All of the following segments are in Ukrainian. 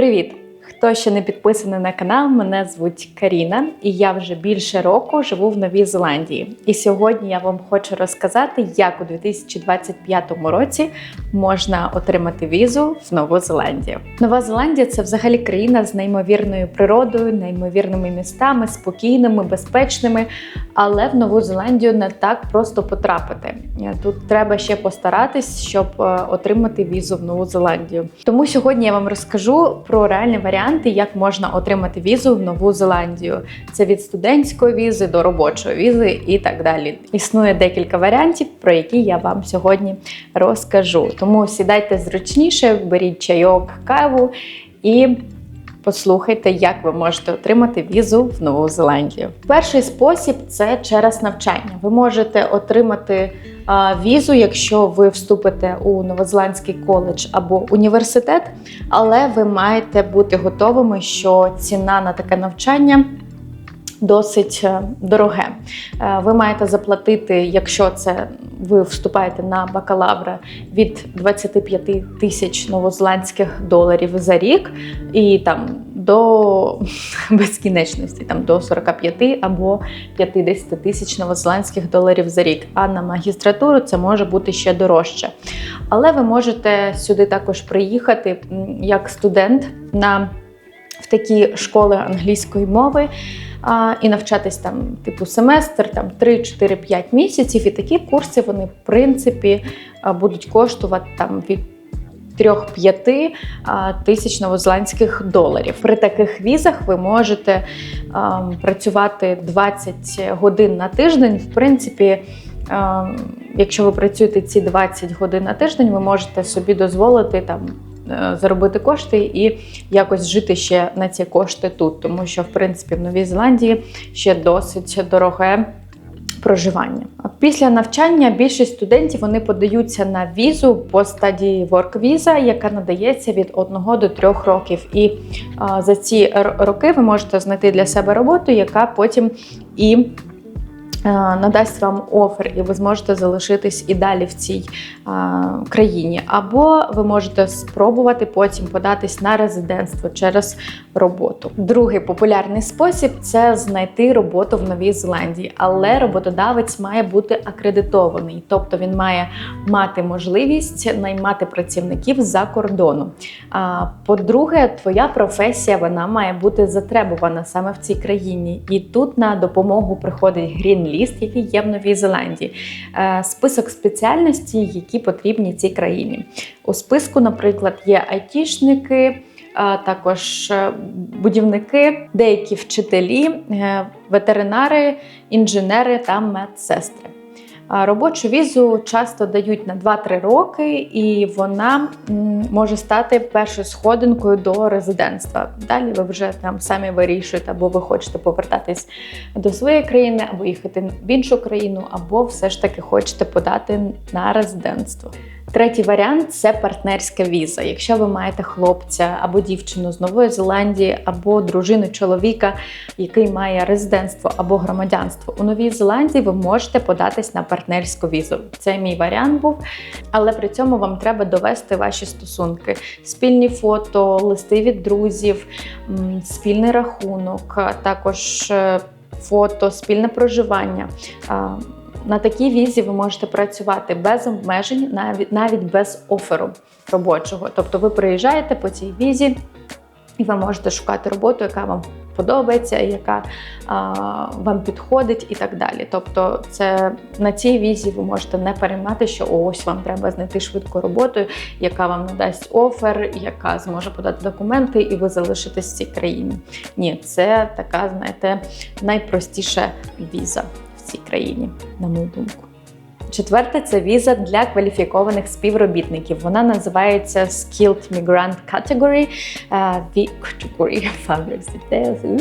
Привіт! Хто ще не підписаний на канал, мене звуть Каріна, і я вже більше року живу в Новій Зеландії. І сьогодні я вам хочу розказати, як у 2025 році можна отримати візу в Нову Зеландію. Нова Зеландія це взагалі країна з неймовірною природою, неймовірними містами, спокійними, безпечними. Але в Нову Зеландію не так просто потрапити. Тут треба ще постаратись, щоб е, отримати візу в Нову Зеландію. Тому сьогодні я вам розкажу про реальні варіанти, як можна отримати візу в Нову Зеландію. Це від студентської візи до робочої візи і так далі. Існує декілька варіантів, про які я вам сьогодні розкажу. Тому сідайте зручніше, беріть чайок, каву і. Послухайте, як ви можете отримати візу в Нову Зеландію. Перший спосіб це через навчання. Ви можете отримати візу, якщо ви вступите у Новозеландський коледж або університет, але ви маєте бути готовими, що ціна на таке навчання. Досить е, дороге. Е, Ви маєте заплатити, якщо це ви вступаєте на бакалавра від 25 тисяч новозеландських доларів за рік, і там до безкінечності, там до 45 або 50 тисяч новозеландських доларів за рік. А на магістратуру це може бути ще дорожче. Але ви можете сюди також приїхати як студент на в такі школи англійської мови а, і навчатись там, типу, семестр, там 3-4-5 місяців. І такі курси вони, в принципі, будуть коштувати там від 3-5 тисяч новозеландських доларів. При таких візах ви можете працювати 20 годин на тиждень. В принципі, якщо ви працюєте ці 20 годин на тиждень, ви можете собі дозволити там. е, Заробити кошти і якось жити ще на ці кошти тут, тому що в принципі в Новій Зеландії ще досить дороге проживання. Після навчання більшість студентів вони подаються на візу по стадії Work Visa, яка надається від 1 до 3 років. І а, за ці роки ви можете знайти для себе роботу, яка потім і надасть вам офер, і ви зможете залишитись і далі в цій а, країні. Або ви можете спробувати потім податись на резидентство через роботу. Другий популярний спосіб це знайти роботу в Новій Зеландії, але роботодавець має бути акредитований, тобто він має мати можливість наймати працівників за кордону. По-друге, твоя професія вона має бути затребувана саме в цій країні. І тут на допомогу приходить List, який є в Новій Зеландії. Е, Список спеціальностей, які потрібні цій країні. У списку, наприклад, є айтішники. Також е, будівники, деякі вчителі, е, ветеринари, інженери та медсестри. Робочу візу часто дають на 2-3 роки, і вона може стати першою сходинкою до резидентства. Далі ви вже там самі вирішуєте, або ви хочете повертатись до своєї країни, або їхати в іншу країну, або все ж таки хочете подати на резидентство. Третій варіант це партнерська віза. Якщо ви маєте хлопця або дівчину з Нової Зеландії, або дружину чоловіка, який має резидентство або громадянство у Новій Зеландії, ви можете податись на партнерську візу. Це мій варіант був, але при цьому вам треба довести ваші стосунки, спільні фото, листи від друзів, спільний рахунок, також е, фото, спільне проживання. На такій візі ви можете працювати без обмежень, навіть навіть без оферу робочого. Тобто ви приїжджаєте по цій візі, і ви можете шукати роботу, яка вам подобається, яка а, вам підходить, і так далі. Тобто, це на цій візі ви можете не переймати, що ось вам треба знайти швидку роботу, яка вам надасть офер, яка зможе подати документи, і ви залишитесь в цій країні. Ні, це така, знаєте, найпростіша віза цій країні, на мою думку. Четверте це віза для кваліфікованих співробітників. Вона називається Skilled Migrant Category. Е,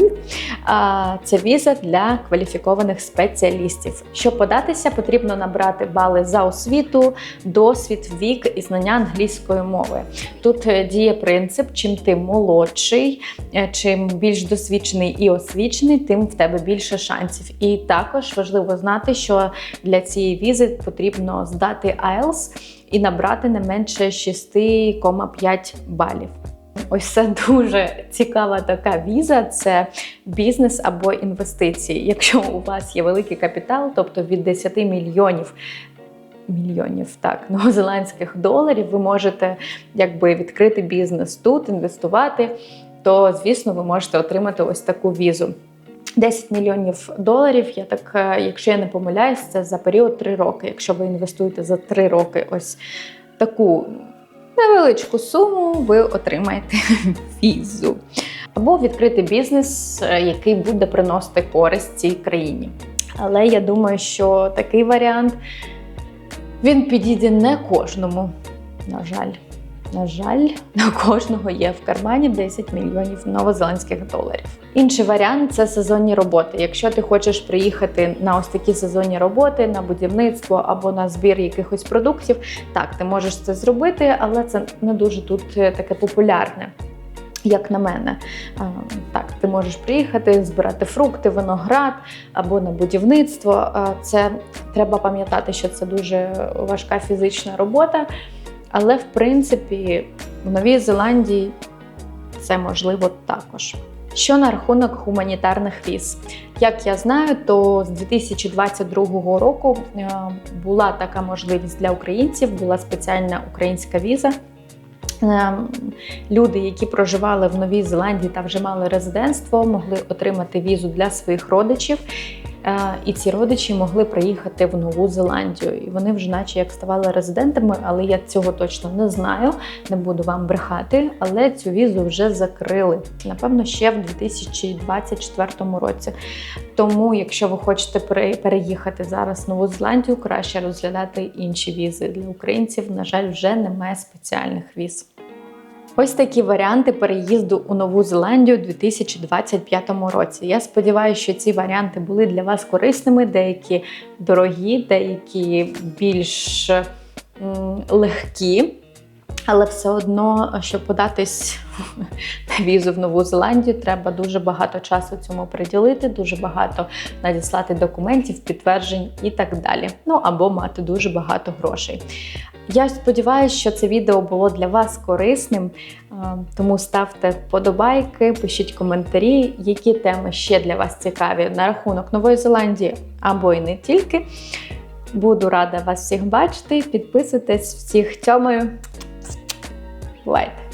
Е, Це віза для кваліфікованих спеціалістів. Щоб податися, потрібно набрати бали за освіту, досвід, вік і знання англійської мови. Тут е, діє принцип: чим ти молодший, чим більш досвідчений і освічений, тим в тебе більше шансів. І також важливо знати, що для цієї візи потрібно здати IELTS і набрати не менше 6,5 балів. ось це дуже цікава така віза. Це бізнес або інвестиції. Якщо у вас є великий капітал, тобто від 10 мільйонів. Мільйонів так новозеландських доларів, ви можете якби відкрити бізнес тут, інвестувати, то звісно ви можете отримати ось таку візу. 10 мільйонів доларів. Я так, е, якщо я не помиляюсь, це за період 3 роки. Якщо ви інвестуєте за 3 роки ось таку невеличку суму, ви отримаєте візу. Або відкрити бізнес, е, який буде приносити користь цій країні. Але я думаю, що такий варіант він підійде не кожному, на жаль. На жаль, на кожного є в кармані 10 мільйонів новозеландських доларів. Інший варіант це сезонні роботи. Якщо ти хочеш приїхати на ось такі сезонні роботи, на будівництво або на збір якихось продуктів, так ти можеш це зробити, але це не дуже тут е, таке популярне. Як на мене, так, ти можеш приїхати, збирати фрукти, виноград або на будівництво. Це треба пам'ятати, що це дуже важка фізична робота. Але в принципі в Новій Зеландії це можливо також. Що на рахунок гуманітарних віз? Як я знаю, то з 2022 року е, була така можливість для українців, була спеціальна українська віза. Е, Люди, які проживали в Новій Зеландії та вже мали резидентство, могли отримати візу для своїх родичів. Е, І ці родичі могли приїхати в Нову Зеландію. І вони вже, наче як ставали резидентами, але я цього точно не знаю, не буду вам брехати. Але цю візу вже закрили. Напевно, ще в 2024 році. Тому, якщо ви хочете пере- переїхати зараз в Нову Зеландію, краще розглядати інші візи. Для українців, на жаль, вже немає спеціальних віз. Ось такі варіанти переїзду у Нову Зеландію у 2025 році. Я сподіваюся, що ці варіанти були для вас корисними, деякі дорогі, деякі більш легкі. Але все одно, щоб податись на візу в Нову Зеландію, треба дуже багато часу цьому приділити, дуже багато надіслати документів, підтверджень і так далі. Ну або мати дуже багато грошей. Я сподіваюся, що це відео було для вас корисним, тому ставте вподобайки, пишіть коментарі, які теми ще для вас цікаві на рахунок Нової Зеландії або і не тільки. Буду рада вас всіх бачити. Підписуйтесь всіх тьомою. Бувайте!